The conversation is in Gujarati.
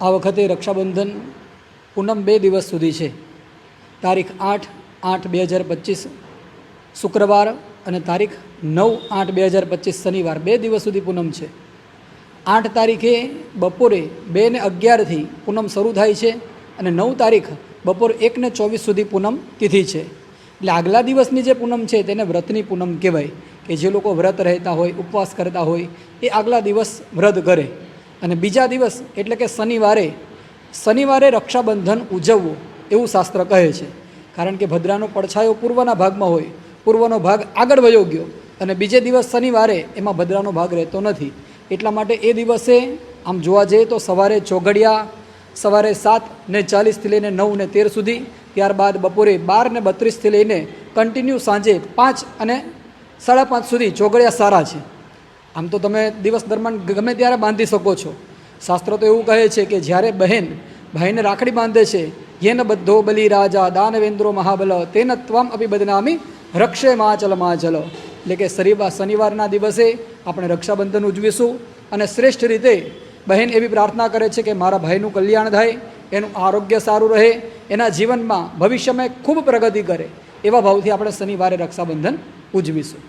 આ વખતે રક્ષાબંધન પૂનમ બે દિવસ સુધી છે. તારીખ આઠ આઠ બે હજાર પચીસ શુક્રવાર અને તારીખ નવ આઠ બે હજાર પચીસ શનિવાર બે દિવસ સુધી પૂનમ છે. આઠ તારીખે બપોરે બે ને અગિયારથી પૂનમ શરૂ થાય છે અને નવ તારીખ બપોર એક ને ચોવીસ સુધી પૂનમ તિથિ છે. એટલે આગલા દિવસની જે પૂનમ છે તેને વ્રતની પૂનમ કહેવાય કે જે લોકો વ્રત રહેતા હોય, ઉપવાસ કરતા હોય, એ આગલા દિવસ વ્રત કરે. અને બીજા દિવસ, એટલે કે શનિવારે શનિવારે રક્ષાબંધન ઉજવવું, એવું શાસ્ત્ર કહે છે. કારણ કે ભદ્રાનો પડછાયો પૂર્વના ભાગમાં હોય, પૂર્વનો ભાગ આગળ વયો ગયો, અને બીજે દિવસ શનિવારે એમાં ભદ્રાનો ભાગ રહેતો નથી. એટલા માટે એ દિવસે, આમ જોવા જઈએ તો સવારે ચોઘડિયા, સવારે સાત ને ચાલીસથી લઈને નવ ને તેર સુધી, ત્યારબાદ બપોરે બાર ને બત્રીસથી લઈને કન્ટિન્યુ સાંજે પાંચ અને સાડા પાંચ સુધી ચોઘડિયા સારા છે. આમ તો તમે દિવસ દરમિયાન ગમે ત્યારે બાંધી શકો છો. શાસ્ત્ર તો એવું કહે છે કે જ્યારે બહેન ભાઈને રાખડી બાંધે છે, યેન બધો બલિ રાજા દાનવેન્દ્રો મહાબલ, તેન ત્વમ અભી બદનામી રક્ષે માચલ માચલ એટલે કે શનિવાર શનિવારના દિવસે આપણે રક્ષાબંધન ઉજવીશું અને શ્રેષ્ઠ રીતે બહેન એવી પ્રાર્થના કરે છે કે મારા ભાઈનું કલ્યાણ થાય, એનું આરોગ્ય સારું રહે, એના જીવનમાં ભવિષ્યમાં ખૂબ પ્રગતિ કરે. એવા ભાવથી આપણે શનિવારે રક્ષાબંધન ઉજવીશું.